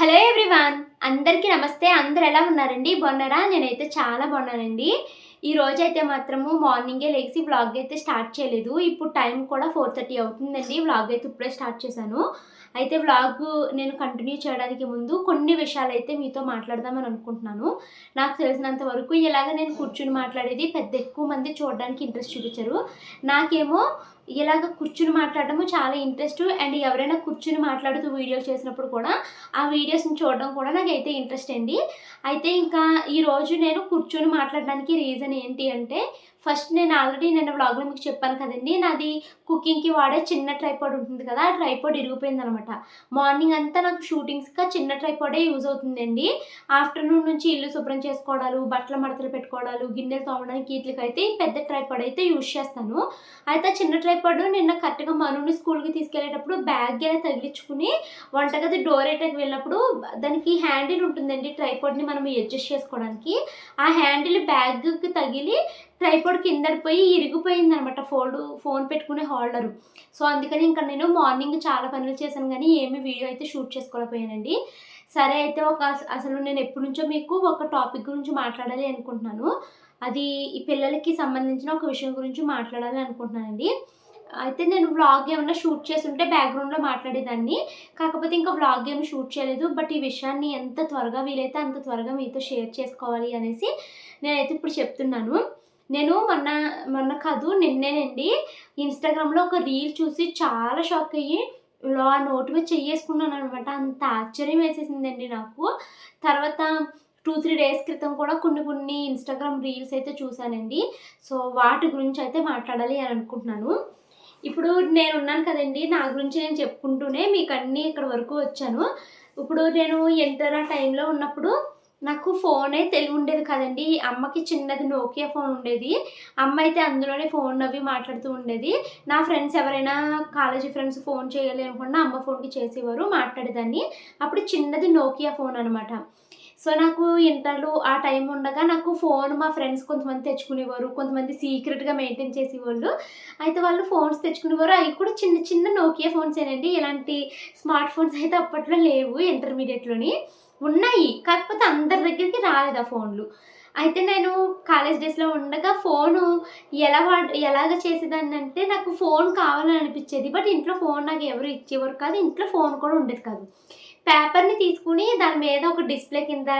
Hello everyone అందరికీ నమస్తే. అందరు ఎలా ఉన్నారండి? బాగున్నారా? నేనైతే చాలా బాగున్నానండి. ఈ రోజు అయితే మాత్రము మార్నింగే లేచి వ్లాగ్ అయితే స్టార్ట్ చేయలేదు. ఇప్పుడు టైం కూడా ఫోర్ థర్టీ అవుతుందండి. వ్లాగ్ అయితే ఇప్పుడే స్టార్ట్ చేశాను. అయితే వ్లాగ్ నేను కంటిన్యూ చేయడానికి ముందు కొన్ని విషయాలు అయితే మీతో మాట్లాడదామని అనుకుంటున్నాను. నాకు తెలిసినంత వరకు ఇలాగ నేను కూర్చుని మాట్లాడేది పెద్ద ఎక్కువ మంది చూడడానికి ఇంట్రెస్ట్ చూపించరు. నాకేమో ఇలాగ కూర్చుని మాట్లాడడము చాలా ఇంట్రెస్ట్ అండ్ ఎవరైనా కూర్చుని మాట్లాడుతూ వీడియోలు చేసినప్పుడు కూడా ఆ వీడియోస్ని చూడడం కూడా నాకైతే ఇంట్రెస్ట్ అండి. అయితే ఇంకా ఈరోజు నేను కూర్చొని మాట్లాడడానికి రీజన్ ఏంటి అంటే ఫస్ట్ నేను ఆల్రెడీ నేను వ్లాగ్లో మీకు చెప్పాను కదండి నాది కుకింగ్కి వాడే చిన్న ట్రైపాడ్ ఉంటుంది కదా ఆ ట్రైపాడ్ ఇరిగిపోయింది అనమాట మార్నింగ్ అంతా నాకు షూటింగ్స్గా చిన్న ట్రైపాడే యూజ్ అవుతుందండి. ఆఫ్టర్నూన్ నుంచి ఇల్లు శుభ్రం చేసుకోవడాలు బట్టల మడతలు పెట్టుకోవడాలు గిన్నెలు తోమడానికి వీటికి అయితే పెద్ద ట్రైపాడ్ అయితే యూజ్ చేస్తాను. అయితే ఆ చిన్న ట్రైపాడ్ నిన్న కరెక్ట్గా మనుని స్కూల్కి తీసుకెళ్ళేటప్పుడు బ్యాగ్ ఇలా తగిలించుకుని వంటగది డోర్ ఏటకి వెళ్ళినప్పుడు దానికి హ్యాండిల్ ఉంటుందండి ట్రైపాడ్ని మనం అడ్జస్ట్ చేసుకోవడానికి. ఆ హ్యాండిల్ బ్యాగ్కి తగిలి ట్రైపాడ్ కిందడిపోయి ఇరిగిపోయింది అనమాట ఫోల్డ్ ఫోన్ పెట్టుకునే హోల్డరు. సో అందుకని ఇంకా నేను మార్నింగ్ చాలా పనులు చేశాను కానీ ఏమీ వీడియో అయితే షూట్ చేసుకోలేకపోయానండి. సరే అయితే ఒక అసలు నేను ఎప్పటి నుంచో మీకు ఒక టాపిక్ గురించి మాట్లాడాలి అనుకుంటున్నాను. అది ఈ పిల్లలకి సంబంధించిన ఒక విషయం గురించి మాట్లాడాలి అనుకుంటున్నానండి. అయితే నేను వ్లాగ్ ఏమన్నా షూట్ చేసి ఉంటే బ్యాక్గ్రౌండ్లో మాట్లాడేదాన్ని. కాకపోతే ఇంకా వ్లాగ్ ఏమి షూట్ చేయలేదు. బట్ ఈ విషయాన్ని ఎంత త్వరగా వీలైతే అంత త్వరగా మీతో షేర్ చేసుకోవాలి అనేసి నేనైతే ఇప్పుడు చెప్తున్నాను. నేను మొన్న మొన్న కాదు నిన్నేనండి. ఇన్స్టాగ్రామ్లో ఒక రీల్ చూసి చాలా షాక్ అయ్యి లో ఆ నోటు మీద చెయ్యేసుకున్నాను అనమాట అంత ఆశ్చర్యం వేసేసిందండి నాకు. తర్వాత టూ త్రీ డేస్ క్రితం కూడా కొన్ని కొన్ని ఇన్స్టాగ్రామ్ రీల్స్ అయితే చూశానండి. సో వాటి గురించి అయితే మాట్లాడాలి అని అనుకుంటున్నాను. ఇప్పుడు నేను ఉన్నాను కదండి నా గురించి నేను చెప్పుకుంటూనే మీకు అన్నీ ఇక్కడ వరకు వచ్చాను. ఇప్పుడు నేను ఎంటర్ ఆ టైంలో ఉన్నప్పుడు నాకు ఫోన్ అయితే తెలివి ఉండేది కదండి. అమ్మకి చిన్నది నోకియా ఫోన్ ఉండేది. అమ్మ అయితే అందులోనే ఫోన్ అవి మాట్లాడుతూ ఉండేది. నా ఫ్రెండ్స్ ఎవరైనా కాలేజీ ఫ్రెండ్స్ ఫోన్ చేయాలి అనుకున్నా అమ్మ ఫోన్కి చేసేవారు మాట్లాడేదాన్ని. అప్పుడు చిన్నది నోకియా ఫోన్ అనమాట సో నాకు ఇంటర్లో ఆ టైం ఉండగా నాకు ఫోన్ మా ఫ్రెండ్స్ కొంతమంది తెచ్చుకునేవారు కొంతమంది సీక్రెట్గా మెయింటైన్ చేసేవాళ్ళు. అయితే వాళ్ళు ఫోన్స్ తెచ్చుకునేవారు. అవి కూడా చిన్న చిన్న నోకియా ఫోన్స్ ఏనండి. ఇలాంటి స్మార్ట్ ఫోన్స్ అయితే అప్పట్లో లేవు ఇంటర్మీడియట్లోని. ఉన్నాయి. కాకపోతే అందరి దగ్గరికి రాలేదు ఆ ఫోన్లు. అయితే నేను కాలేజ్ డేస్లో ఉండగా ఫోను ఎలా వా ఎలాగ చేసేదాన్ని అంటే నాకు ఫోన్ కావాలని అనిపించేది. బట్ ఇంట్లో ఫోన్ నాకు ఎవరు ఇచ్చేవారు కాదు. ఇంట్లో ఫోన్ కూడా ఉండేది కాదు. పేపర్ని తీసుకుని దాని మీద ఒక డిస్ప్లే కింద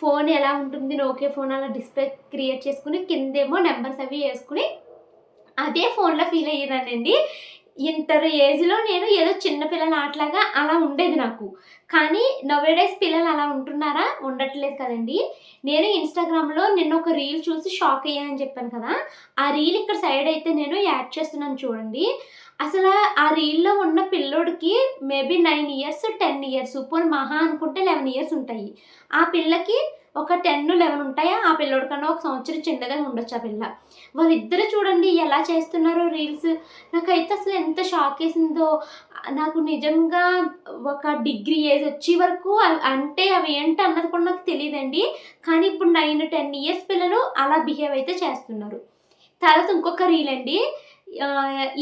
ఫోన్ ఎలా ఉంటుంది నోకియా ఫోన్ అలా డిస్ప్లే క్రియేట్ చేసుకుని కిందేమో నెంబర్స్ అవి వేసుకుని అదే ఫోన్లో ఫీల్ అయ్యేదానండి ఇంటర్ ఏజ్లో నేను ఏదో చిన్నపిల్లల ఆటలాగా అలా ఉండేది నాకు. కానీ నవేడేస్ పిల్లలు అలా ఉంటున్నారా? ఉండట్లేదు కదండి. నేను ఇన్స్టాగ్రామ్లో నిన్న ఒక రీల్ చూసి షాక్ అయ్యానని చెప్పాను కదా. ఆ రీల్ ఇక్కడ సైడ్ అయితే నేను యాడ్ చేస్తున్నాను చూడండి. అసలు ఆ రీల్లో ఉన్న పిల్లోడికి maybe nine years ten years పోనీ మహా అనుకుంటే లెవెన్ ఇయర్స్ ఉంటాయి. ఆ పిల్లకి ఒక టెన్ లెవెన్ ఉంటాయా? ఆ పిల్లోడి కన్నా ఒక సంవత్సరం చిన్నగా ఉండొచ్చు ఆ పిల్ల. వాళ్ళిద్దరు చూడండి ఎలా చేస్తున్నారో రీల్స్. నాకైతే అసలు ఎంత షాక్ వేసిందో. నాకు నిజంగా ఒక డిగ్రీ ఏజ్ వచ్చే వరకు అంటే అవి ఏంటి అన్నది కూడా నాకు తెలియదండి. కానీ ఇప్పుడు నైన్ టెన్ ఇయర్స్ పిల్లలు అలా బిహేవ్ అయితే చేస్తున్నారు. తర్వాత ఇంకొక రీల్ అండి.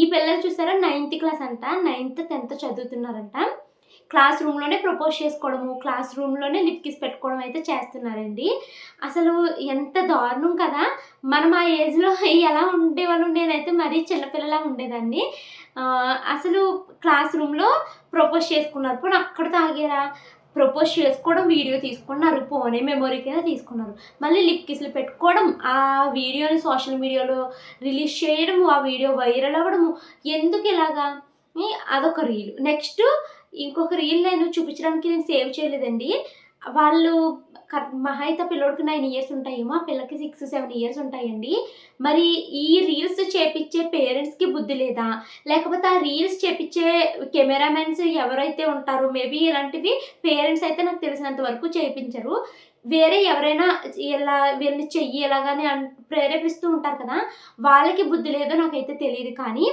ఈ పిల్లలు చూసారా నైన్త్ క్లాస్ అంట. నైన్త్ టెన్త్ చదువుతున్నారంట. క్లాస్ రూమ్లోనే ప్రపోజ్ చేసుకోవడము క్లాస్ రూమ్లోనే లిప్ కిస్ పెట్టుకోవడం అయితే చేస్తున్నారండి. అసలు ఎంత దారుణం కదా! మనం ఆ ఏజ్లో ఎలా ఉండేవాళ్ళం? నేనైతే మరీ చిన్నపిల్లలా ఉండేదాన్ని. అసలు క్లాస్ రూమ్లో ప్రపోజ్ చేసుకున్నారు పోనీ అక్కడ తాగారా? ప్రపోజ్ చేసుకోవడం వీడియో తీసుకున్నారు. పోనే మెమొరీ కింద తీసుకున్నారు. మళ్ళీ లిప్ కిస్లు పెట్టుకోవడం ఆ వీడియోని సోషల్ మీడియాలో రిలీజ్ చేయడము ఆ వీడియో వైరల్ అవ్వడము ఎందుకు ఇలాగా? అదొక రీల్. నెక్స్ట్ ఇంకొక రీల్ నేను చూపించడానికి నేను సేవ్ చేయలేదండి. వాళ్ళు మహా అయితే పిల్లోడికి నైన్ ఇయర్స్ ఉంటాయేమో ఆ పిల్లకి సిక్స్ సెవెన్ ఇయర్స్ ఉంటాయండి. మరి ఈ రీల్స్ చేపించే పేరెంట్స్కి బుద్ధి లేదా? లేకపోతే ఆ రీల్స్ చేపించే కెమెరామెన్స్ ఎవరైతే ఉంటారో మేబీ ఇలాంటివి పేరెంట్స్ అయితే నాకు తెలిసినంత వరకు చేయించరు వేరే ఎవరైనా ఇలా వీళ్ళని చెయ్యి ఇలాగానే ప్రేరేపిస్తూ ఉంటారు కదా వాళ్ళకి బుద్ధి లేదో నాకైతే తెలియదు. కానీ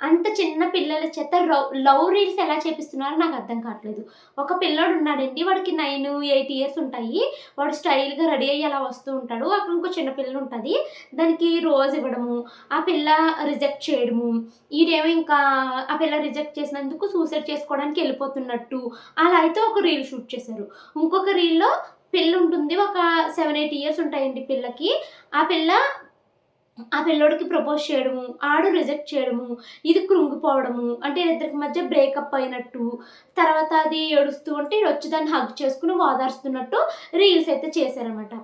అంత చిన్న పిల్లల చేత లవ్ లవ్ రీల్స్ ఎలా చేపిస్తున్నారో నాకు అర్థం కావట్లేదు. ఒక పిల్లోడు ఉన్నాడండి వాడికి నైన్ ఎయిట్ ఇయర్స్ ఉంటాయి. వాడు స్టైల్గా రెడీ అయ్యి అలా వస్తూ ఉంటాడు. అక్కడ ఇంకో చిన్న పిల్లలు ఉంటుంది. దానికి రోజ్ ఇవ్వడము ఆ పిల్ల రిజెక్ట్ చేయడము ఈడేమో ఇంకా ఆ పిల్ల రిజెక్ట్ చేసినందుకు సూసైడ్ చేసుకోవడానికి వెళ్ళిపోతున్నట్టు అలా అయితే ఒక రీల్ షూట్ చేశారు. ఇంకొక రీల్లో పిల్ల ఉంటుంది ఒక సెవెన్ ఎయిట్ ఇయర్స్ ఉంటాయండి పిల్లకి. ఆ పిల్ల ఆ పిల్లోడికి ప్రపోజ్ చేయడము ఆడు రిజెక్ట్ చేయడము ఇది కృంగిపోవడము అంటే ఇద్దరికి మధ్య బ్రేకప్ అయినట్టు తర్వాత అది ఏడుస్తూ ఉంటే వచ్చి దాన్ని హగ్ చేసుకుని ఓదార్స్తున్నట్టు రీల్స్ అయితే చేశారనమాట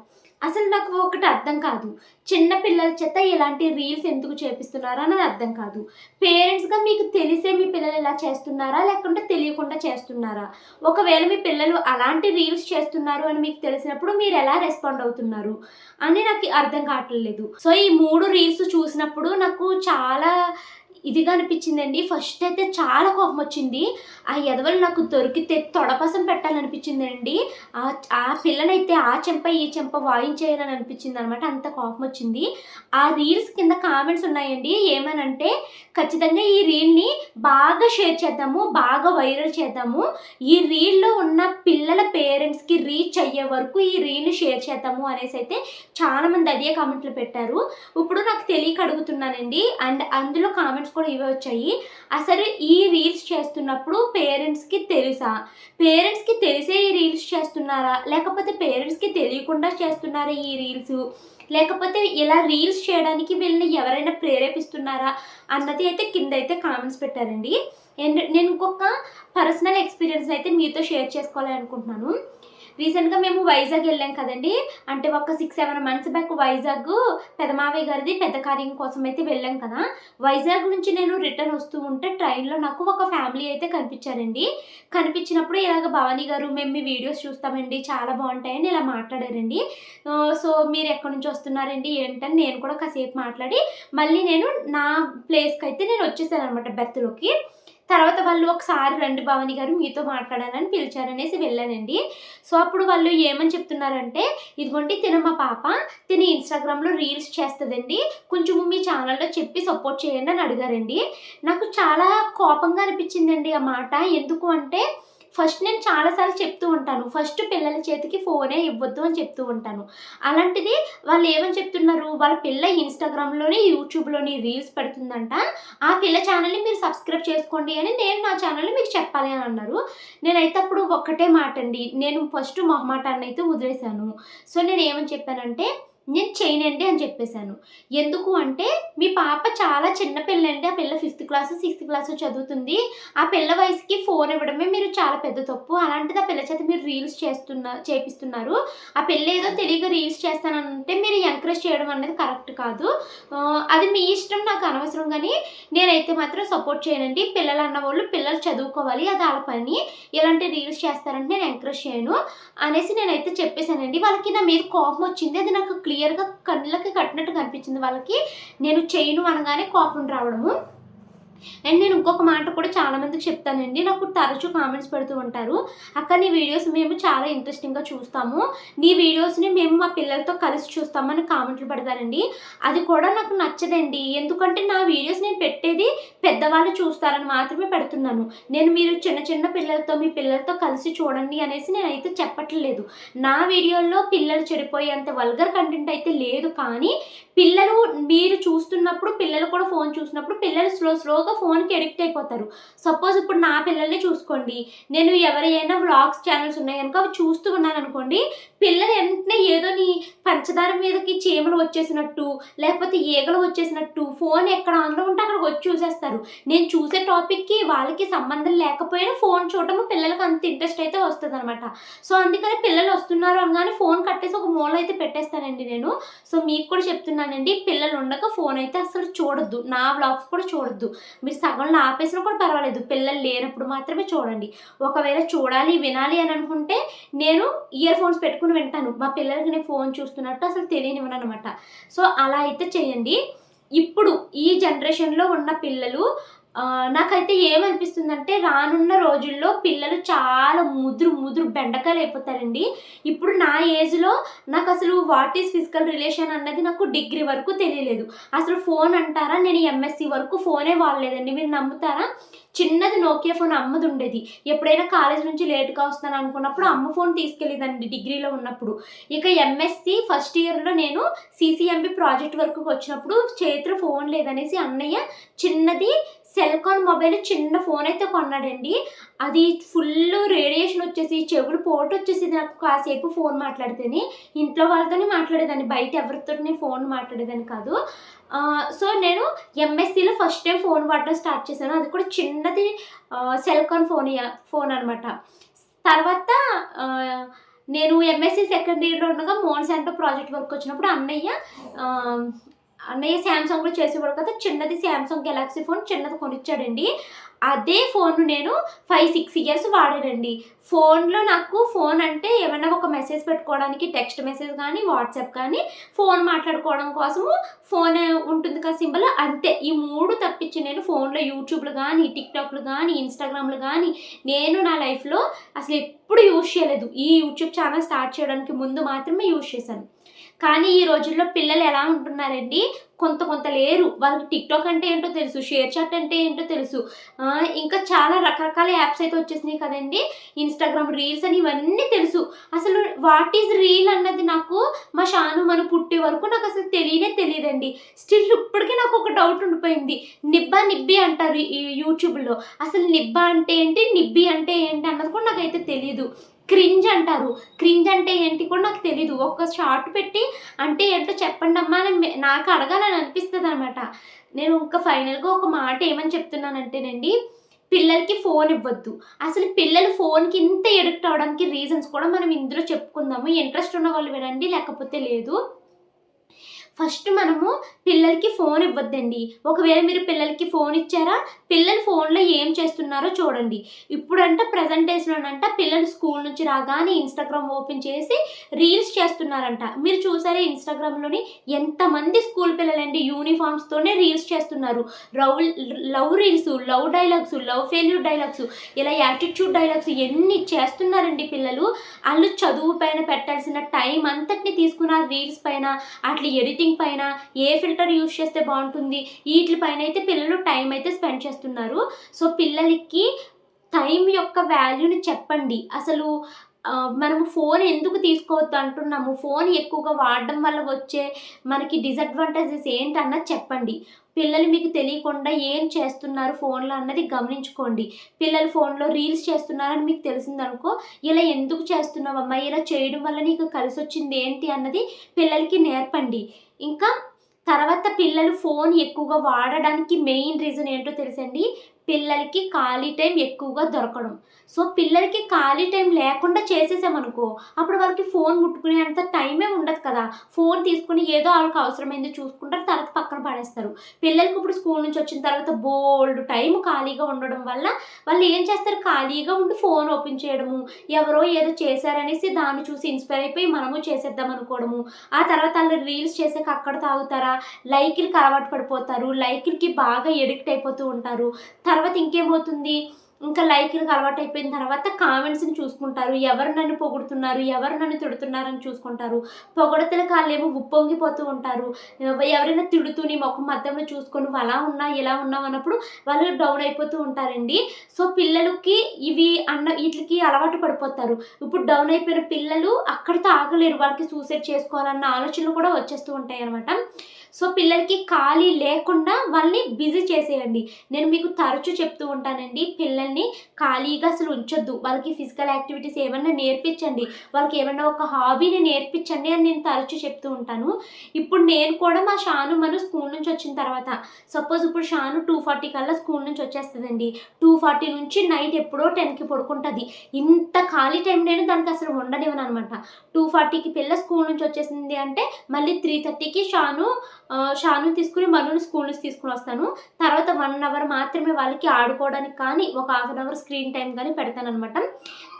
అసలు నాకు ఒకటి అర్థం కాదు. చిన్న పిల్లల చేత ఇలాంటి రీల్స్ ఎందుకు చేపిస్తున్నారా అని అర్థం కాదు. పేరెంట్స్గా మీకు తెలిసే మీ పిల్లలు ఇలా చేస్తున్నారా? లేకుంటే తెలియకుండా చేస్తున్నారా? ఒకవేళ మీ పిల్లలు అలాంటి రీల్స్ చేస్తున్నారు అని మీకు తెలిసినప్పుడు మీరు ఎలా రెస్పాండ్ అవుతున్నారు? అని నాకు అర్థం కావట్లేదు. సో ఈ మూడు రీల్స్ చూసినప్పుడు నాకు చాలా ఇదిగా అనిపించిందండి. ఫస్ట్ అయితే చాలా కోపం వచ్చింది. ఆ ఎదవలు నాకు దొరికితే తొడపసం పెట్టాలనిపించిందండి. ఆ ఆ పిల్లనైతే ఆ చెంప ఈ చెంప వాయించేయాలని అనిపించింది అనమాట అంత కోపం వచ్చింది. ఆ రీల్స్ కింద కామెంట్స్ ఉన్నాయండి. ఏమనంటే ఖచ్చితంగా ఈ రీల్ని బాగా షేర్ చేద్దాము బాగా వైరల్ చేద్దాము. ఈ రీల్లో ఉన్న పిల్లల పేరెంట్స్కి రీచ్ అయ్యే వరకు ఈ రీల్ని షేర్ చేద్దాము అనేసి అయితే చాలామంది అదే కామెంట్లు పెట్టారు. ఇప్పుడు నాకు తెలియక అడుగుతున్నానండి. అండ్ అందులో కామెంట్స్ కూడా ఇవే వచ్చాయి. అసలు ఈ రీల్స్ చేస్తున్నప్పుడు పేరెంట్స్కి తెలుసా? పేరెంట్స్కి తెలిసే ఈ రీల్స్ చేస్తున్నారా? లేకపోతే పేరెంట్స్కి తెలియకుండా చేస్తున్నారా ఈ రీల్స్? లేకపోతే ఇలా రీల్స్ చేయడానికి వీళ్ళని ఎవరైనా ప్రేరేపిస్తున్నారా? అన్నది అయితే కింద అయితే కామెంట్స్ పెట్టారండి. అండ్ నేను ఇంకొక పర్సనల్ ఎక్స్పీరియన్స్ అయితే మీతో షేర్ చేసుకోవాలి అనుకుంటున్నాను రీసెంట్గా మేము వైజాగ్ వెళ్ళాం కదండి. అంటే ఒక six seven months back Vizag పెదమావయ్య గారిది పెద్ద కార్యం కోసం అయితే వెళ్ళాం కదా. వైజాగ్ నుంచి నేను రిటర్న్ వస్తూ ఉంటే ట్రైన్లో నాకు ఒక ఫ్యామిలీ అయితే కనిపించారండి. కనిపించినప్పుడు ఇలాగ భవానీ గారు మేము మీ వీడియోస్ చూస్తామండి చాలా బాగుంటాయని ఇలా మాట్లాడారండి. సో మీరు ఎక్కడి నుంచి వస్తున్నారండి ఏంటని నేను కూడా కాసేపు మాట్లాడి మళ్ళీ నేను నా ప్లేస్కి అయితే నేను వచ్చేసాను అనమాట బెర్త్లోకి తర్వాత వాళ్ళు ఒకసారి రండి భవాని గారు మీతో మాట్లాడాలని పిలిచారనేసి వెళ్ళానండి. సో అప్పుడు వాళ్ళు ఏమని చెప్తున్నారంటే ఇదిగోండి తిన మా పాప తిని ఇన్స్టాగ్రామ్లో రీల్స్ చేస్తుందండి. కొంచెం మీ ఛానల్లో చెప్పి సపోర్ట్ చేయండి అని అడిగారండి. నాకు చాలా కోపంగా అనిపించిందండి ఆ మాట. ఎందుకు అంటే ఫస్ట్ నేను చాలాసార్లు చెప్తూ ఉంటాను. ఫస్ట్ పిల్లల చేతికి ఫోనే ఇవ్వద్దు అని చెప్తూ ఉంటాను. అలాంటిది వాళ్ళు ఏమని చెప్తున్నారు? వాళ్ళ పిల్ల ఇన్స్టాగ్రామ్లోని యూట్యూబ్లోని రీల్స్ పెడుతుందంట. ఆ పిల్ల ఛానల్ని మీరు సబ్స్క్రైబ్ చేసుకోండి అని నేను నా ఛానల్ని మీకు చెప్పాలి అని అన్నారు. నేనైతే అప్పుడు ఒక్కటే మాట అండి. నేను ఫస్ట్ మొహమాటాన్ని అయితే వదిలేశాను. సో నేను ఏమని చెప్పానంటే నేను చేయనండి అని చెప్పేశాను. ఎందుకు అంటే మీ పాప చాలా చిన్న పిల్ల అండి ఆ పిల్ల ఫిఫ్త్ క్లాస్ సిక్స్త్ క్లాస్ చదువుతుంది. ఆ పిల్ల వయసుకి ఫోన్ ఇవ్వడమే మీరు చాలా పెద్ద తప్పు. అలాంటిది ఆ పిల్ల చేత మీరు రీల్స్ చేస్తున్న చేపిస్తున్నారు. ఆ పిల్ల ఏదో తెలియక రీల్స్ చేస్తానంటే మీరు ఎంకరేజ్ చేయడం అనేది కరెక్ట్ కాదు. అది మీ ఇష్టం నాకు అనవసరం కానీ నేనైతే మాత్రం సపోర్ట్ చేయనండి. పిల్లలు అన్న వాళ్ళు పిల్లలు చదువుకోవాలి. అది వాళ్ళ పని. ఇలాంటి రీల్స్ చేస్తారంటే నేను ఎంకరేజ్ చేయను అనేసి నేనైతే చెప్పేశానండి. వాళ్ళకి నా మీద కోపం వచ్చింది. అది నాకు క్లియర్గా కళ్ళకి కట్టినట్టు కనిపించింది వాళ్ళకి. నేను చేయను అనగానే కోపం రావడము. అండ్ నేను ఇంకొక మాట కూడా చాలామందికి చెప్తానండి. నాకు తరచూ కామెంట్స్ పెడుతూ ఉంటారు. అక్క నీ వీడియోస్ మేము చాలా ఇంట్రెస్టింగ్గా చూస్తాము. నీ వీడియోస్ని మేము మా పిల్లలతో కలిసి చూస్తామని కామెంట్లు పెడతారండి. అది కూడా నాకు నచ్చదండి. ఎందుకంటే నా వీడియోస్ నేను పెట్టేది పెద్దవాళ్ళు చూస్తారని మాత్రమే పెడుతున్నాను. నేను మీరు చిన్న చిన్న పిల్లలతో మీ పిల్లలతో కలిసి చూడండి అనేసి నేనైతే చెప్పట్లేదు. నా వీడియోల్లో పిల్లలు చెడిపోయేంత వల్గర్ కంటెంట్ అయితే లేదు. కానీ పిల్లలు మీరు చూస్తున్నప్పుడు పిల్లలు కూడా ఫోన్ చూసినప్పుడు పిల్లలు స్లో స్లోగా ఫోన్కి ఎడిక్ట్ అయిపోతారు. సపోజ్ ఇప్పుడు నా పిల్లల్ని చూసుకోండి. నేను ఎవరైనా వ్లాగ్స్ ఛానల్స్ ఉన్నాయి కనుక అవి చూస్తూ ఉన్నాను అనుకోండి పిల్లలు వెంటనే ఏదో నీ పంచదార మీదకి చీమలు వచ్చేసినట్టు లేకపోతే ఈగలు వచ్చేసినట్టు ఫోన్ ఎక్కడ ఆన్లో ఉంటే అక్కడికి వచ్చి చూసేస్తారు. నేను చూసే టాపిక్కి వాళ్ళకి సంబంధం లేకపోయినా ఫోన్ చూడటము పిల్లలకి అంత ఇంట్రెస్ట్ అయితే వస్తుంది అనమాట సో అందుకని పిల్లలు వస్తున్నారు అనగానే ఫోన్ కట్టేసి ఒక మూల అయితే పెట్టేస్తానండి నేను. సో మీకు కూడా చెప్తున్నాను చెప్తానండి పిల్లలు ఉండక ఫోన్ అయితే అసలు చూడొద్దు. నా బ్లాగ్స్ కూడా చూడొద్దు. మీరు సగంలో ఆపేసినా కూడా పర్వాలేదు. పిల్లలు లేనప్పుడు మాత్రమే చూడండి. ఒకవేళ చూడాలి వినాలి అని అనుకుంటే నేను ఇయర్ ఫోన్స్ పెట్టుకుని వింటాను. మా పిల్లలకి నేను ఫోన్ చూస్తున్నట్టు అసలు తెలియనివ్వను అనమాట సో అలా అయితే చేయండి. ఇప్పుడు ఈ జనరేషన్లో ఉన్న పిల్లలు నాకైతే ఏమనిపిస్తుందంటే రానున్న రోజుల్లో పిల్లలు చాలా ముదురు ముదురు బెండకాయలు అయిపోతారండి. ఇప్పుడు నా ఏజ్లో నాకు అసలు వాట్ ఈస్ ఫిజికల్ రిలేషన్ అన్నది నాకు డిగ్రీ వరకు తెలియలేదు. అసలు ఫోన్ అంటారా? నేను ఎంఎస్సి వరకు ఫోనే వాడలేదండి. మీరు నమ్ముతారా? చిన్నది నోకియా ఫోన్ అమ్మది ఉండేది ఎప్పుడైనా కాలేజ్ నుంచి లేట్గా వస్తాను అనుకున్నప్పుడు అమ్మ ఫోన్ తీసుకెళ్ళేదండి డిగ్రీలో ఉన్నప్పుడు. ఇక ఎంఎస్సి ఫస్ట్ ఇయర్లో నేను సిసిఎంబి ప్రాజెక్ట్ వరకు వచ్చినప్పుడు చేతిలో ఫోన్ లేదనేసి అన్నయ్య చిన్నది సెల్కాన్ మొబైల్ చిన్న ఫోన్ అయితే కొన్నాడండి. అది ఫుల్ రేడియేషన్ వచ్చేసి చెవులు పోటు వచ్చేసి నాకు కాసేపు ఫోన్ మాట్లాడితేనే. ఇంట్లో వాళ్ళతోనే మాట్లాడేదాన్ని బయట ఎవరితో ఫోన్ మాట్లాడేదాన్ని కాదు. సో నేను ఎంఎస్సిలో ఫస్ట్ టైం ఫోన్ వాడడం స్టార్ట్ చేశాను. అది కూడా చిన్నది సెల్కాన్ ఫోన్ ఫోన్ అనమాట తర్వాత నేను ఎంఎస్సి సెకండ్ ఇయర్లో ఉండగా మోన్ సెంటర్ ప్రాజెక్ట్ వర్క్ వచ్చినప్పుడు అన్నయ్య అన్నయ్య శాంసంగ్ చేసేవాడు కదా చిన్నది శాంసంగ్ గెలాక్సీ ఫోన్ చిన్నది కొనిచ్చాడండి. అదే ఫోన్ నేను ఫైవ్ సిక్స్ ఇయర్స్ వాడానండి. ఫోన్లో నాకు ఫోన్ అంటే ఏమైనా ఒక మెసేజ్ పెట్టుకోవడానికి టెక్స్ట్ మెసేజ్ కానీ వాట్సాప్ కానీ ఫోన్ మాట్లాడుకోవడం కోసము ఫోన్ ఉంటుంది కదా సింబల్ అంతే. ఈ మూడు తప్పించి నేను ఫోన్లో యూట్యూబ్లు కానీ టిక్టాక్లు కానీ ఇన్స్టాగ్రామ్లు కానీ నేను నా లైఫ్లో అసలు ఎప్పుడు యూజ్ చేయలేదు. ఈ యూట్యూబ్ ఛానల్ స్టార్ట్ చేయడానికి ముందు మాత్రమే యూజ్ చేశాను. కానీ ఈ రోజుల్లో పిల్లలు ఎలా ఉంటున్నారండి? కొంత కొంత లేరు. వాళ్ళకి టిక్టాక్ అంటే ఏంటో తెలుసు షేర్ చాట్ అంటే ఏంటో తెలుసు. ఇంకా చాలా రకరకాల యాప్స్ అయితే వచ్చేసినాయి కదండి. ఇన్స్టాగ్రామ్ రీల్స్ అని ఇవన్నీ తెలుసు. అసలు వాట్ ఈజ్ రీల్ అన్నది నాకు మా షాను మన పుట్టే వరకు నాకు అసలు తెలియనే తెలియదండి. స్టిల్ ఇప్పటికీ నాకు ఒక డౌట్ ఉండిపోయింది. నిబ్బా నిబ్బి అంటారు ఈ యూట్యూబ్లో. అసలు నిబ్బా అంటే ఏంటి? నిబ్బి అంటే ఏంటి? అన్నది కూడా నాకైతే తెలియదు క్రింజ్ అంటారు. క్రింజ్ అంటే ఏంటి కూడా నాకు తెలీదు. ఒక షార్ట్ పెట్టి అంటే ఏంటో చెప్పండి అమ్మా అని నాకు అడగాలని అనిపిస్తుంది అనమాట నేను ఇంకా ఫైనల్గా ఒక మాట ఏమని చెప్తున్నానంటేనండి పిల్లలకి ఫోన్ ఇవ్వద్దు. అసలు పిల్లలు ఫోన్కి ఇంత ఎడిక్ట్ అవడానికి రీజన్స్ కూడా మనం ఇందులో చెప్పుకుందాము. ఇంట్రెస్ట్ ఉన్న వాళ్ళు వినండి లేకపోతే లేదు. ఫస్ట్ మనము పిల్లలకి ఫోన్ ఇవ్వద్దండి. ఒకవేళ మీరు పిల్లలకి ఫోన్ ఇచ్చారా పిల్లలు ఫోన్లో ఏం చేస్తున్నారో చూడండి. ఇప్పుడంట ప్రజెంట్ డేస్లోనంట పిల్లలు స్కూల్ నుంచి రాగానే ఇన్స్టాగ్రామ్ ఓపెన్ చేసి రీల్స్ చేస్తున్నారంట. మీరు చూసారా ఇన్స్టాగ్రామ్లోని ఎంతమంది స్కూల్ పిల్లలండి యూనిఫామ్స్తోనే రీల్స్ చేస్తున్నారు. Love love reels love dialogues love failure dialogues ఇలా యాటిట్యూడ్ డైలాగ్స్ ఎన్ని చేస్తున్నారండి పిల్లలు. వాళ్ళు చదువు పైన పెట్టాల్సిన టైం అంతటిని తీసుకున్న రీల్స్ పైన అట్లా ఎడిటింగ్ పైన ఏ ఫిల్టర్ యూస్ చేస్తే బాగుంటుంది? వీటి పైన అయితే పిల్లలు టైం అయితే స్పెండ్ చేస్తున్నారు. సో పిల్లలకి టైం యొక్క వాల్యూని చెప్పండి. అసలు మనము ఫోన్ ఎందుకు తీసుకోవద్దు అంటున్నాము? ఫోన్ ఎక్కువగా వాడడం వల్ల వచ్చే మనకి డిసడ్వాంటేజెస్ ఏంటన్నా చెప్పండి. పిల్లలు మీకు తెలియకుండా ఏం చేస్తున్నారు ఫోన్లో అన్నది గమనించుకోండి. పిల్లలు ఫోన్లో రీల్స్ చేస్తున్నారని మీకు తెలిసిందనుకో ఇలా ఎందుకు చేస్తున్నావు అమ్మా ఇలా చేయడం వల్ల నీకు కలిసి వచ్చింది ఏంటి? అన్నది పిల్లలకి నేర్పండి. ఇంకా తర్వాత పిల్లలు ఫోన్ ఎక్కువగా వాడడానికి మెయిన్ రీజన్ ఏంటో తెలుసండి? పిల్లలకి ఖాళీ టైం ఎక్కువగా దొరకడం. సో పిల్లలకి ఖాళీ టైం లేకుండా చేసేసామనుకో అప్పుడు వాళ్ళకి ఫోన్ ముట్టుకునే అంత టైమే ఉండదు కదా. ఫోన్ తీసుకుని ఏదో వాళ్ళకి అవసరమైంది చూసుకుంటారు తర్వాత పక్కన పడేస్తారు. పిల్లలకి ఇప్పుడు స్కూల్ నుంచి వచ్చిన తర్వాత బోల్డ్ టైం ఖాళీగా ఉండడం వల్ల వాళ్ళు ఏం చేస్తారు? ఖాళీగా ఉండి ఫోన్ ఓపెన్ చేయడము ఎవరో ఏదో చేశారనేసి దాన్ని చూసి ఇన్స్పైర్ అయిపోయి మనము చేసేద్దాం అనుకోవడము ఆ తర్వాత వాళ్ళు రీల్స్ చేసాక అక్కడ తాగుతారా? లైకిల్కి అలవాటు పడిపోతారు. లైకిల్కి బాగా ఎడిక్ట్ అయిపోతూ ఉంటారు. తర్వాత ఇంకేమవుతుంది? ఇంకా లైక్లకు అలవాటు అయిపోయిన తర్వాత కామెంట్స్ని చూసుకుంటారు. ఎవరు నన్ను పొగుడుతున్నారు? ఎవరు నన్ను తిడుతున్నారని చూసుకుంటారు. పొగడతల కాళ్ళేమో ఉప్పొంగిపోతూ ఉంటారు. ఎవరైనా తిడుతూ నీ ముఖం మధ్యలో చూసుకొని అలా ఉన్నా ఇలా ఉన్నావు అన్నప్పుడు వాళ్ళు డౌన్ అయిపోతూ ఉంటారండి. సో పిల్లలకి ఇవి అన్న వీటికి అలవాటు పడిపోతారు. ఇప్పుడు డౌన్ అయిపోయిన పిల్లలు అక్కడితో ఆగలేరు. వాళ్ళకి సూసైడ్ చేసుకోవాలన్న ఆలోచనలు కూడా వచ్చేస్తూ ఉంటాయి అనమాట సో పిల్లలకి ఖాళీ లేకుండా వాళ్ళని బిజీ చేసేయండి. నేను మీకు తరచూ చెప్తూ ఉంటానండి. పిల్లల్ని ఖాళీగా అసలు ఉంచొద్దు. వాళ్ళకి ఫిజికల్ యాక్టివిటీస్ ఏమన్నా నేర్పించండి. వాళ్ళకి ఏమన్నా ఒక హాబీని నేర్పించండి అని నేను తరచూ చెప్తూ ఉంటాను. ఇప్పుడు నేను కూడా మా షాను మన స్కూల్ నుంచి వచ్చిన తర్వాత సపోజ్ ఇప్పుడు షాను టూ ఫార్టీ కల్లా స్కూల్ నుంచి వచ్చేస్తుందండి. టూ ఫార్టీ నుంచి నైట్ ఎప్పుడో టెన్కి పడుకుంటుంది. ఇంత ఖాళీ టైం నేను దానికి అసలు ఉండనివ్వను అనమాట టూ ఫార్టీకి పిల్ల స్కూల్ నుంచి వచ్చేసింది అంటే మళ్ళీ త్రీ థర్టీకి షాను షాను తీసుకుని మనుని స్కూల్ నుంచి తీసుకుని వస్తాను. తర్వాత వన్ అవర్ మాత్రమే వాళ్ళకి ఆడుకోవడానికి కానీ ఒక half an hour screen time కానీ పెడతానమాట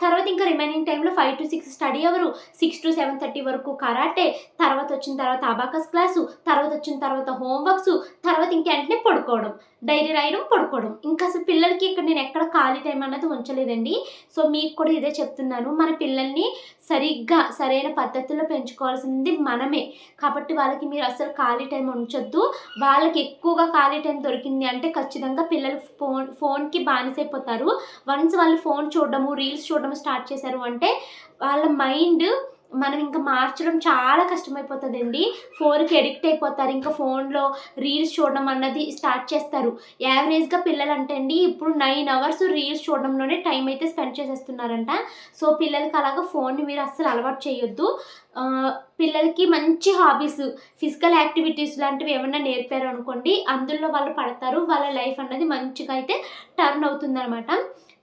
తర్వాత ఇంకా రిమైనింగ్ టైంలో five to six study hour six to seven thirty వరకు కరాటే తర్వాత వచ్చిన తర్వాత అబాకస్ క్లాసు తర్వాత వచ్చిన తర్వాత హోంవర్క్స్ తర్వాత ఇంక వెంటనే పడుకోవడం. డైరీ రాయడం పడుకోవడం. ఇంకా అసలు పిల్లలకి ఇక్కడ నేను ఎక్కడ ఖాళీ టైం అన్నది ఉంచలేదండి. సో మీకు కూడా ఇదే చెప్తున్నాను. మన పిల్లల్ని సరిగ్గా సరైన పద్ధతిలో పెంచుకోవాల్సింది మనమే. కాబట్టి వాళ్ళకి మీరు అసలు ఖాళీ టైం ఉంచొద్దు. వాళ్ళకి ఎక్కువగా ఖాళీ టైం దొరికింది అంటే ఖచ్చితంగా పిల్లలు ఫోన్ ఫోన్కి బానిసైపోతారు. వన్స్ వాళ్ళు ఫోన్ చూడడము రీల్స్ చూడడం స్టార్ట్ చేశారు అంటే వాళ్ళ మైండ్ మనం ఇంకా మార్చడం చాలా కష్టమైపోతుందండి. ఫోన్కి ఎడిక్ట్ అయిపోతారు. ఇంకా ఫోన్లో రీల్స్ చూడడం అన్నది స్టార్ట్ చేస్తారు. యావరేజ్గా పిల్లలు అంటే అండి ఇప్పుడు నైన్ అవర్స్ రీల్స్ చూడడంలోనే టైం అయితే స్పెండ్ చేసేస్తున్నారంట. సో పిల్లలకి అలాగా ఫోన్ని మీరు అస్సలు అలవాటు చేయొద్దు. పిల్లలకి మంచి హాబీస్ ఫిజికల్ యాక్టివిటీస్ లాంటివి ఏమైనా నేర్పారు అనుకోండి అందులో వాళ్ళు పడతారు. వాళ్ళ లైఫ్ అన్నది మంచిగా అయితే టర్న్ అవుతుందన్నమాట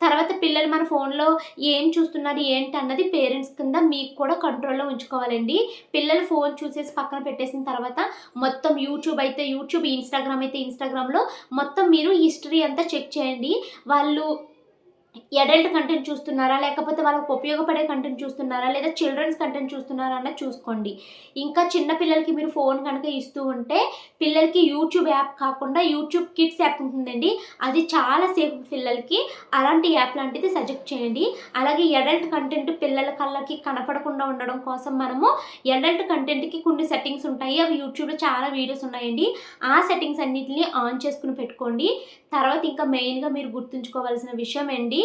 తర్వాత పిల్లలు మన ఫోన్లో ఏం చూస్తున్నారు ఏంటి అన్నది పేరెంట్స్ కింద మీకు కూడా కంట్రోల్లో ఉంచుకోవాలండి. పిల్లలు ఫోన్ చూసేసి పక్కన పెట్టేసిన తర్వాత మొత్తం యూట్యూబ్ అయితే యూట్యూబ్ ఇన్స్టాగ్రామ్ అయితే ఇన్స్టాగ్రామ్లో మొత్తం మీరు హిస్టరీ అంతా చెక్ చేయండి. వాళ్ళు అడల్ట్ కంటెంట్ చూస్తున్నారా? లేకపోతే వాళ్ళకి ఉపయోగపడే కంటెంట్ చూస్తున్నారా? లేదా చిల్డ్రన్స్ కంటెంట్ చూస్తున్నారా అన్న చూసుకోండి. ఇంకా చిన్న పిల్లలకి మీరు ఫోన్ కనుక ఇస్తూ ఉంటే పిల్లలకి యూట్యూబ్ యాప్ కాకుండా యూట్యూబ్ కిడ్స్ యాప్ ఉంటుందండి. అది చాలా సేఫ్ పిల్లలకి. అలాంటి యాప్ లాంటిది సజెక్ట్ చేయండి. అలాగే అడల్ట్ కంటెంట్ పిల్లల కళ్ళకి కనపడకుండా ఉండడం కోసం మనము అడల్ట్ కంటెంట్కి కొన్ని సెట్టింగ్స్ ఉంటాయి. అవి యూట్యూబ్లో చాలా వీడియోస్ ఉన్నాయండి. ఆ సెట్టింగ్స్ అన్నిటిని ఆన్ చేసుకుని పెట్టుకోండి. తర్వాత ఇంకా మెయిన్గా మీరు గుర్తుంచుకోవాల్సిన విషయం ఏంటి?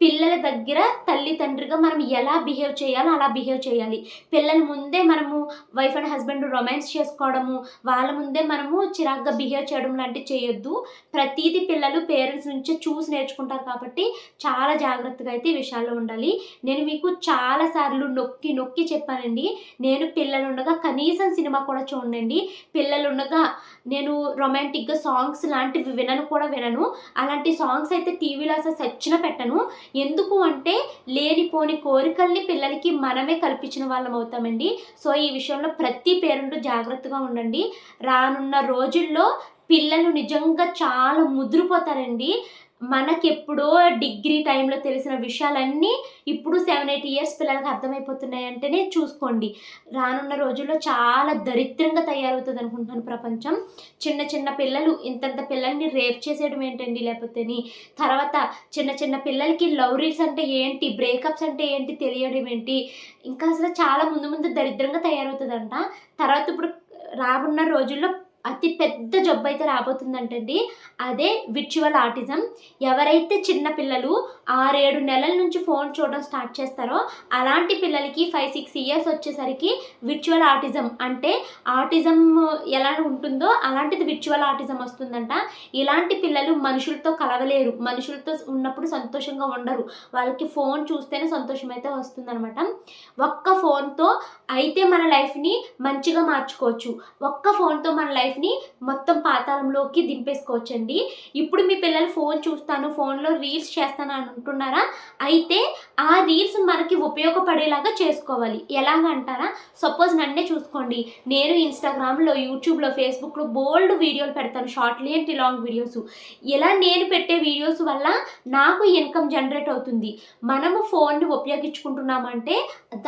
పిల్లల దగ్గర తల్లిదండ్రిగా మనం ఎలా బిహేవ్ చేయాలో అలా బిహేవ్ చేయాలి. పిల్లల ముందే మనము వైఫ్ అండ్ హస్బెండ్ రొమాన్స్ చేసుకోవడము వాళ్ళ ముందే మనము చిరాగ్గా బిహేవ్ చేయడం లాంటివి చేయొద్దు. ప్రతిదీ పిల్లలు పేరెంట్స్ నుంచే చూసి నేర్చుకుంటారు కాబట్టి చాలా జాగ్రత్తగా అయితే ఈ విషయాల్లో ఉండాలి. నేను మీకు చాలాసార్లు నొక్కి నొక్కి చెప్పానండి. నేను పిల్లలు ఉండగా కనీసం సినిమా కూడా చూడండి పిల్లలు ఉండగా నేను రొమాంటిక్గా సాంగ్స్ లాంటివి వినను కూడా వినను. అలాంటి సాంగ్స్ అయితే టీవీలో అసలు సచ్చిన పెట్టను. ఎందుకు అంటే లేనిపోని కోరికల్ని పిల్లలకి మనమే కల్పించిన వాళ్ళం అవుతామండి. సో ఈ విషయంలో ప్రతి పేరెంట్ జాగ్రత్తగా ఉండండి. రానున్న రోజుల్లో పిల్లలు నిజంగా చాలా ముదిరిపోతారండి. మనకెప్పుడో డిగ్రీ టైంలో తెలిసిన విషయాలన్నీ ఇప్పుడు సెవెన్ ఎయిట్ ఇయర్స్ పిల్లలకు అర్థమైపోతున్నాయి అంటేనే చూసుకోండి. రానున్న రోజుల్లో చాలా దరిద్రంగా తయారవుతుంది అనుకుంటున్నాను ప్రపంచం. చిన్న చిన్న పిల్లలు ఇంతంత పిల్లల్ని రేప్ చేసేయడం ఏంటండి లేకపోతేని? తర్వాత చిన్న చిన్న పిల్లలకి లవ్ రీల్స్ అంటే ఏంటి? బ్రేకప్స్ అంటే ఏంటి? తెలియడం ఏంటి? ఇంకా అసలు చాలా ముందు ముందు దరిద్రంగా తయారవుతుందంట. తర్వాత ఇప్పుడు రానున్న రోజుల్లో అతి పెద్ద జబ్బు అయితే రాబోతుందంటండి. అదే విర్చువల్ ఆటిజం ఎవరైతే చిన్న పిల్లలు ఆరేడు నెలల నుంచి ఫోన్ చూడడం స్టార్ట్ చేస్తారో అలాంటి పిల్లలకి ఫైవ్ సిక్స్ ఇయర్స్ వచ్చేసరికి విర్చువల్ ఆటిజం అంటే ఆటిజం ఎలా ఉంటుందో అలాంటిది విర్చువల్ ఆటిజం వస్తుందంట. ఇలాంటి పిల్లలు మనుషులతో కలవలేరు. మనుషులతో ఉన్నప్పుడు సంతోషంగా ఉండరు. వాళ్ళకి ఫోన్ చూస్తేనే సంతోషం అయితే వస్తుందన్నమాట. ఒక్క ఫోన్తో అయితే మన లైఫ్ని మంచిగా మార్చుకోవచ్చు. ఒక్క ఫోన్తో మన లైఫ్ లైఫ్ని మొత్తం పాతాళంలోకి దింపేసుకోవచ్చండి. ఇప్పుడు మీ పిల్లలు ఫోన్ చూస్తాను ఫోన్లో రీల్స్ చేస్తాను అని అంటున్నారా? అయితే ఆ రీల్స్ మనకి ఉపయోగపడేలాగా చేసుకోవాలి. ఎలాగంటారా సపోజ్ నన్నే చూసుకోండి. నేను ఇన్స్టాగ్రామ్లో యూట్యూబ్లో ఫేస్బుక్లో బోల్డ్ వీడియోలు పెడతాను. షార్ట్లీ ఏంటి? Long videos. ఇలా నేను పెట్టే వీడియోస్ వల్ల నాకు ఇన్కమ్ జనరేట్ అవుతుంది. మనము ఫోన్ని ఉపయోగించుకుంటున్నామంటే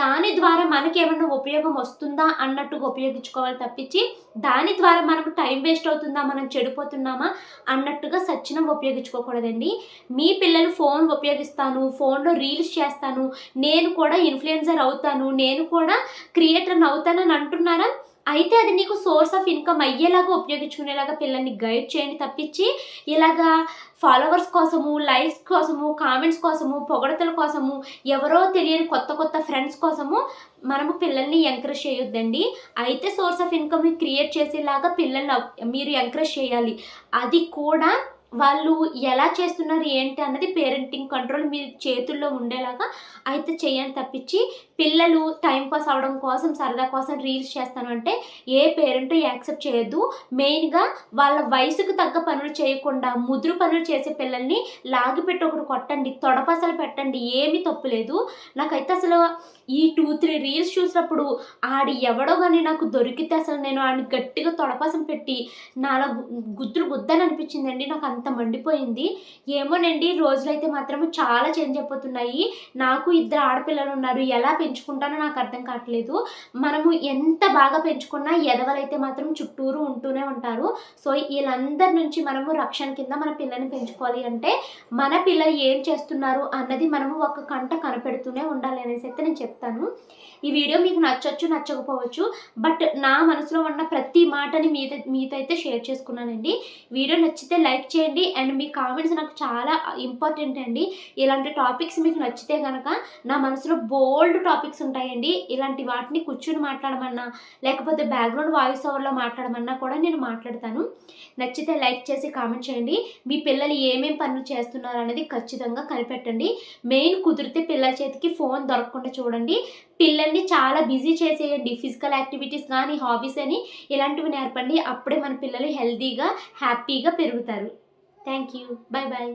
దాని ద్వారా మనకి ఏమన్నా ఉపయోగం వస్తుందా అన్నట్టుగా ఉపయోగించుకోవాలి తప్పించి దాని ద్వారా మనకు టైం వేస్ట్ అవుతుందా? మనం చెడిపోతున్నామా? అన్నట్టుగా సచ్చినం ఉపయోగించుకోకూడదండి. మీ పిల్లలు ఫోన్ ఉపయోగిస్తాను ఫోన్లో రీల్స్ చేస్తాను నేను కూడా ఇన్ఫ్లుయెన్సర్ అవుతాను నేను కూడా క్రియేటర్ అవుతానని అంటున్నారా? అయితే అది నీకు సోర్స్ ఆఫ్ ఇన్కమ్ అయ్యేలాగా ఉపయోగించుకునేలాగా పిల్లల్ని గైడ్ చేయండి తప్పించి ఇలాగా ఫాలోవర్స్ కోసము లైక్స్ కోసము కామెంట్స్ కోసము పొగడతల కోసము ఎవరో తెలియని కొత్త కొత్త ఫ్రెండ్స్ కోసము మనము పిల్లల్ని ఎంకరేజ్ చేయొద్దండి. అయితే సోర్స్ ఆఫ్ ఇన్కమ్ని క్రియేట్ చేసేలాగా పిల్లల్ని మీరు ఎంకరేజ్ చేయాలి. అది కూడా వాళ్ళు ఎలా చేస్తున్నారు ఏంటి అన్నది పేరెంటింగ్ కంట్రోల్ మీ చేతుల్లో ఉండేలాగా అయితే చేయండి తప్పించి పిల్లలు టైం పాస్ అవడం కోసం సరదా కోసం రీల్స్ చేస్తాను అంటే ఏ పేరెంట్ యాక్సెప్ట్ చేయొద్దు. మెయిన్గా వాళ్ళ వయసుకు తగ్గ పనులు చేయకుండా ముదురు పనులు చేసే పిల్లల్ని లాగిపెట్టి ఒకటి కొట్టండి తొడపసలు పెట్టండి ఏమీ తప్పులేదు నాకైతే అసలు ఈ టూ త్రీ రీల్స్ చూసినప్పుడు ఆడి ఎవడో కానీ నాకు దొరికితే అసలు నేను ఆడిని గట్టిగా తొడపసం పెట్టి నాలో గుద్దులు గుద్దని అనిపించిందండి. నాకు అంత మండిపోయింది. ఏమోనండి రోజులైతే మాత్రం చాలా చేంజ్ అయిపోతున్నాయి. నాకు ఇద్దరు ఆడపిల్లలు ఉన్నారు. ఎలా పెంచుకుంటానో నాకు అర్థం కావట్లేదు. మనము ఎంత బాగా పెంచుకున్నా ఎదవలైతే మాత్రం చుట్టూరు ఉంటూనే ఉంటారు. సో వీళ్ళందరి నుంచి మనము రక్షణ కింద మన పిల్లల్ని పెంచుకోవాలి అంటే మన పిల్లలు ఏం చేస్తున్నారు అన్నది మనము ఒక కంట కనపెడుతూనే ఉండాలి అనేసి అయితే నేను చెప్తాను. ఈ వీడియో మీకు నచ్చచ్చు నచ్చకపోవచ్చు బట్ నా మనసులో ఉన్న ప్రతి మాటని మీద మీతో అయితే షేర్ చేసుకున్నానండి. వీడియో నచ్చితే లైక్ చేయండి అండ్ మీ కామెంట్స్ నాకు చాలా ఇంపార్టెంట్ అండి. ఇలాంటి టాపిక్స్ మీకు నచ్చితే కనుక నా మనసులో బోల్డ్ టాపిక్స్ ఉంటాయండి. ఇలాంటి వాటిని కూర్చుని మాట్లాడమన్నా లేకపోతే బ్యాక్గ్రౌండ్ వాయిస్ ఓవర్లో మాట్లాడమన్నా కూడా నేను మాట్లాడతాను. నచ్చితే లైక్ చేసి కామెంట్ చేయండి. మీ పిల్లలు ఏమేమి పనులు చేస్తున్నారు అనేది ఖచ్చితంగా కనిపెట్టండి. మెయిన్ కుదిరితే పిల్లల చేతికి ఫోన్ దొరకకుండా చూడండి. పిల్లల్ని చాలా బిజీ చేసేయండి. ఫిజికల్ యాక్టివిటీస్ కానీ హాబీస్ అని ఇలాంటివి నేర్పండి. అప్పుడే మన పిల్లలు హెల్తీగా హ్యాపీగా పెరుగుతారు. Thank you bye bye